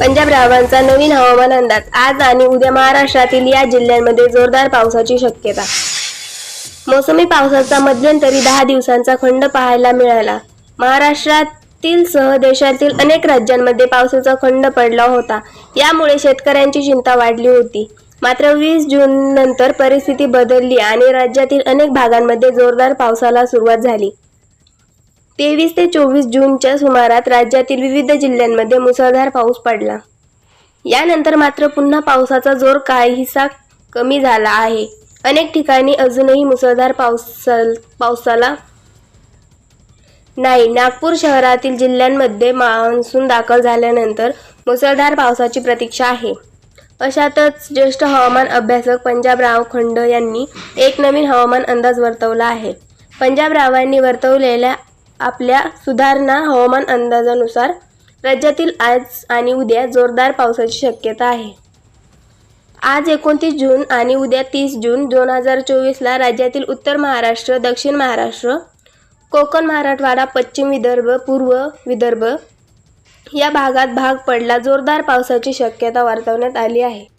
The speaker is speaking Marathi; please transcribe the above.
पंजाब रावांचा नवीन हवामान अंदाज. आज आणि उद्या महाराष्ट्रातील या जिल्ह्यांमध्ये जोरदार पावसाची शक्यता. मोसमी पावसाचा मध्यंतरी दहा दिवसांचा खंड पाहायला मिळाला. महाराष्ट्रातील सह देशातील अनेक राज्यांमध्ये पावसाचा खंड पडला होता. यामुळे शेतकऱ्यांची चिंता वाढली होती. मात्र वीस जून नंतर परिस्थिती बदलली आणि राज्यातील अनेक भागांमध्ये जोरदार पावसाला सुरुवात झाली. तेवीस ते चोवीस जूनच्या सुमारात राज्यातील विविध जिल्ह्यांमध्ये मुसळधार पाऊस पडला. यानंतर मात्र पुन्हा पावसाचा जोर काहीसा कमी झाला आहे. अनेक ठिकाणी अजूनही मुसळधार पावसा पावसाला नाही. नागपूर शहरातील जिल्ह्यांमध्ये मान्सून दाखल झाल्यानंतर मुसळधार पावसाची प्रतीक्षा आहे. अशातच ज्येष्ठ हवामान अभ्यासक पंजाबराव खंड यांनी एक नवीन हवामान अंदाज वर्तवला आहे. पंजाबरावांनी वर्तवलेल्या आपल्या सुधारणा हवामान अंदाजानुसार राज्यातील आज आणि उद्या जोरदार पावसाची शक्यता आहे. आज एकोणतीस जून आणि उद्या तीस जून दोन हजार चोवीसला राज्यातील उत्तर महाराष्ट्र दक्षिण महाराष्ट्र कोकण मराठवाडा पश्चिम विदर्भ पूर्व विदर्भ या भागात भाग पडला. जोरदार पावसाची शक्यता वर्तवण्यात आली आहे.